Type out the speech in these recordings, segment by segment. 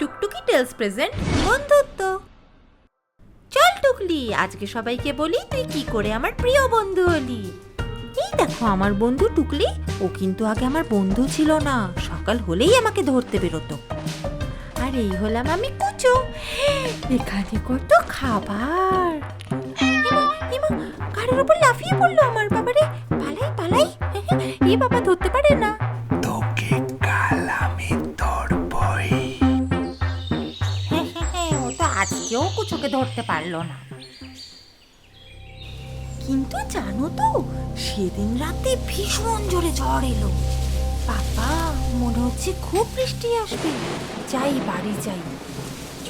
টুকটুকি tales present বন্ধুত্ব। চল টুকলি, আজকে সবাইকে বলি তুই কি করে আমার প্রিয় বন্ধু হলি। এই দেখো আমার বন্ধু টুকলি, ও কিন্তু আগে আমার বন্ধু ছিল না, সকাল হলেই আমাকে ধরতে বেরোতো। আর এই হলাম আমি কুচো। এখানে কত খাবার। ঘাড়ের উপর আজকেও কুচোকে ধরতে পারল না। কিন্তু জানো তো, সেদিন রাতে ভীষণ জোরে ঝড় এলো। বাবা, মনে হচ্ছে খুব বৃষ্টি আসবে। যাই বাড়ি যাই।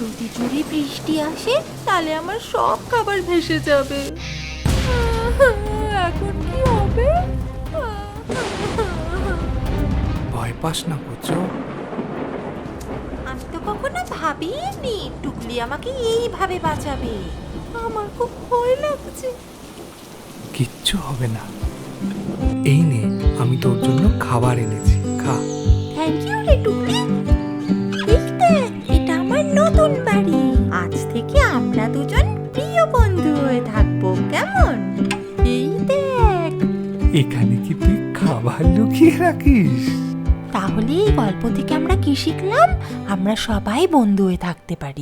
যদি জোরে বৃষ্টি আসে, তাহলে আমার সব খাবার ভেসে যাবে। এখন কি হবে? ভয় পাস না কুচো। ভাবিনি। টুকলি আমাকে এইভাবে বাঁচাবে। আমার খুব ভয় লাগছে। কিচ্ছু হবে না। এই নে আমি তোর জন্য খাবার এনেছি। খা। থ্যাংক ইউ রে টুকলি। এই দেখ এটা আমার নতুন বাড়ি। আজ থেকে আমরা দুজন প্রিয় বন্ধু হয়ে থাকব কেমন? এই দেখ। এখানে কি তুই খাবার লুকিয়ে রাখিস? তাহলে এই গল্প থেকে আমরা কি শিখলাম? আমরা সবাই বন্ধু হয়ে থাকতে পারি।